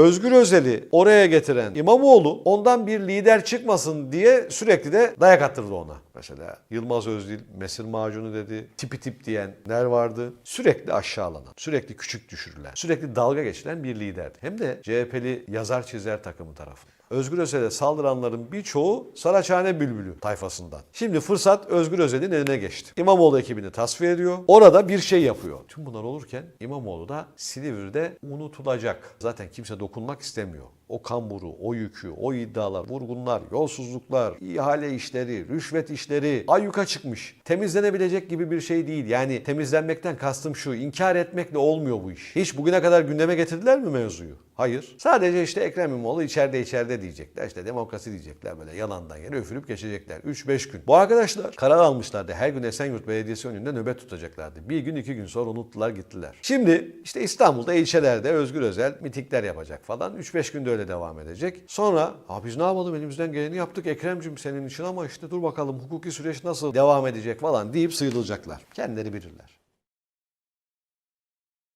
Özgür Özel'i oraya getiren İmamoğlu ondan bir lider çıkmasın diye sürekli de dayak attırdı ona. Mesela Yılmaz Özdil, Mesir Macunu dedi, tipi tip diyenler vardı. Sürekli aşağılanan, sürekli küçük düşürülen, sürekli dalga geçilen bir liderdi. Hem de CHP'li yazar çizer takımı tarafından. Özgür Özel'e saldıranların birçoğu Saraçhane Bülbülü tayfasından. Şimdi fırsat Özgür Özel'in eline geçti. İmamoğlu ekibini tasfiye ediyor. Orada bir şey yapıyor. Tüm bunlar olurken İmamoğlu da Silivri'de unutulacak. Zaten kimse dokunmak istemiyor. O kamburu, o yükü, o iddialar, vurgunlar, yolsuzluklar, ihale işleri, rüşvet işleri ayyuka çıkmış. Temizlenebilecek gibi bir şey değil. Yani temizlenmekten kastım şu, inkar etmekle olmuyor bu iş. Hiç bugüne kadar gündeme getirdiler mi mevzuyu? Hayır. Sadece işte Ekrem İmamoğlu içeride içeride diyecekler. İşte demokrasi diyecekler böyle yalandan yere üfürüp geçecekler. 3-5 gün. Bu arkadaşlar karar almışlardı. Her gün Esenyurt Belediyesi önünde nöbet tutacaklardı. Bir gün iki gün sonra unuttular gittiler. Şimdi işte İstanbul'da ilçelerde Özgür Özel mitingler yapacak falan. 3-5 günde öyle devam edecek. Sonra abi biz ne yapalım elimizden geleni yaptık Ekrem'cim senin için ama işte dur bakalım hukuki süreç nasıl devam edecek falan deyip sıyrılacaklar. Kendileri bilirler.